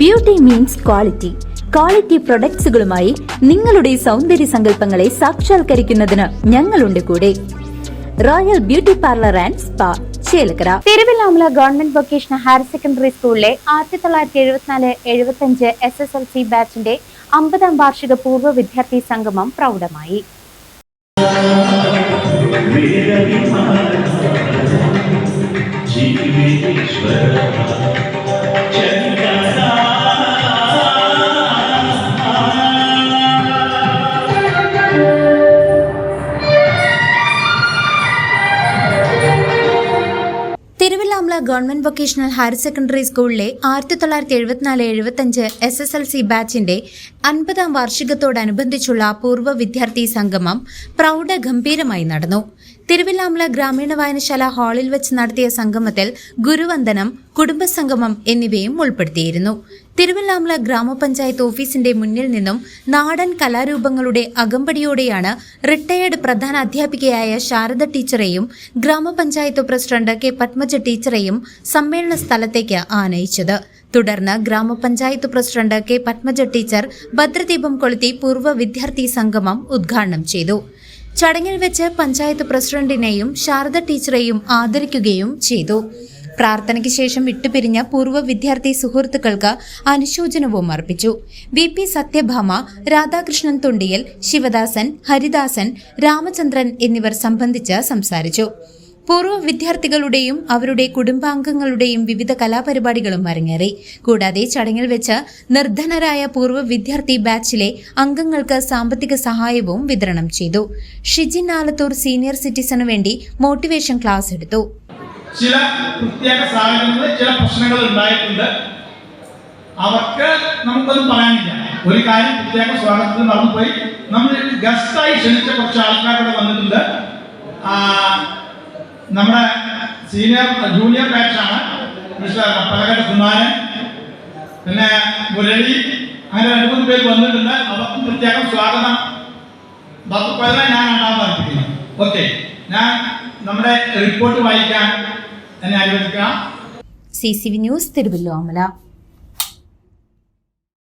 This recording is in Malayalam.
ബ്യൂട്ടി മീൻസ് ക്വാളിറ്റി ക്വാളിറ്റി പ്രൊഡക്ട്സുകളുമായി നിങ്ങളുടെ സൗന്ദര്യ സങ്കല്പങ്ങളെ സാക്ഷാത്കരിക്കുന്നതിന് ഞങ്ങളുണ്ട് കൂടെ. Royal beauty parlour and spa Chelakkara. Thiruvillwamala government vocational higher secondary സ്കൂളിലെ ആയിരത്തി തൊള്ളായിരത്തി എഴുപത്തിനാല് എഴുപത്തിയഞ്ച് എസ് എസ് എൽ സി ബാച്ചിന്റെ അമ്പതാം വാർഷിക പൂർവ വിദ്യാർത്ഥി സംഗമം പ്രൗഢമായി. ഗവൺമെന്റ് വൊക്കേഷണൽ ഹയർ സെക്കൻഡറി സ്കൂളിലെ ആയിരത്തി തൊള്ളായിരത്തി എഴുപത്തിനാല് എഴുപത്തഞ്ച് എസ് എസ് എൽ സി ബാച്ചിന്റെ അൻപതാം വാർഷികത്തോടനുബന്ധിച്ചുള്ള പൂർവ വിദ്യാർത്ഥി സംഗമം പ്രൗഢ ഗംഭീരമായി നടന്നു. തിരുവില്ലാമല ഗ്രാമീണ വായനശാല ഹാളിൽ വെച്ച് നടത്തിയ സംഗമത്തിൽ ഗുരുവന്ദനം കുടുംബസംഗമം എന്നിവയും ഉൾപ്പെടുത്തിയിരുന്നു. തിരുവല്ലാമല ഗ്രാമപഞ്ചായത്ത് ഓഫീസിന്റെ മുന്നിൽ നിന്നും നാടൻ കലാരൂപങ്ങളുടെ അകമ്പടിയോടെയാണ് റിട്ടയേർഡ് പ്രധാന അധ്യാപികയായ ശാരദ ടീച്ചറെയും ഗ്രാമപഞ്ചായത്ത് പ്രസിഡന്റ് കെ പത്മജ ടീച്ചറെയും സമ്മേളന സ്ഥലത്തേക്ക് ആനയിച്ചത്. തുടർന്ന് ഗ്രാമപഞ്ചായത്ത് പ്രസിഡന്റ് കെ പത്മജ ടീച്ചർ ഭദ്രദീപം കൊളുത്തി പൂർവ വിദ്യാർത്ഥി സംഗമം ഉദ്ഘാടനം ചെയ്തു. ചടങ്ങിൽ വെച്ച് പഞ്ചായത്ത് പ്രസിഡന്റിനെയും ശാരദ ടീച്ചറെയും ആദരിക്കുകയും ചെയ്തു. പ്രാർത്ഥനയ്ക്ക് ശേഷം വിട്ടുപിരിഞ്ഞ പൂർവ വിദ്യാർത്ഥി സുഹൃത്തുക്കൾക്ക് അനുശോചനവും അർപ്പിച്ചു. വി പി സത്യഭാമ രാധാകൃഷ്ണൻ തുണ്ടിയൽ ശിവദാസൻ ഹരിദാസൻ രാമചന്ദ്രൻ എന്നിവർ സംബന്ധിച്ച് സംസാരിച്ചു. പൂർവ വിദ്യാർത്ഥികളുടെയും അവരുടെ കുടുംബാംഗങ്ങളുടെയും വിവിധ കലാപരിപാടികളും അരങ്ങേറി. കൂടാതെ ചടങ്ങിൽ വെച്ച് നിർധനരായ പൂർവ വിദ്യാർത്ഥി ബാച്ചിലെ അംഗങ്ങൾക്ക് സാമ്പത്തിക സഹായവും വിതരണം ചെയ്തു. ഷിജിൻ ആലത്തൂർ സീനിയർ സിറ്റിസണു വേണ്ടി മോട്ടിവേഷൻ ക്ലാസ് എടുത്തു. ചില പ്രത്യേക സാഹചര്യങ്ങളിൽ ചില പ്രശ്നങ്ങൾ ഉണ്ടായിട്ടുണ്ട്. അവർക്ക് നമുക്കൊന്നും പറയാനില്ല. ഒരു കാര്യം പ്രത്യേക സ്വാഗതത്തിൽ നടന്നുപോയി നമ്മൾ ഗസ്റ്റായി ക്ഷണിച്ച കുറച്ച് ആൾക്കാരോട് വന്നിട്ടുണ്ട്. നമ്മുടെ സീനിയർ ജൂനിയർ ബാച്ചാണ്. മിസ്റ്റർ പലകട് കുമാരൻ പിന്നെ മുരളി അങ്ങനെ രണ്ട് മൂന്ന് പേര് വന്നിട്ടുണ്ട്. അവർക്കും പ്രത്യേകം സ്വാഗതം. ബാക്കി പോയതിനെ ഞാൻ അർപ്പിക്കുന്നു ഓക്കെ ഞാൻ നമ്മുടെ റിപ്പോർട്ട് വായിക്കാൻ എന്നെ അനുവദിക്കാം C C V news Thiruvillwamala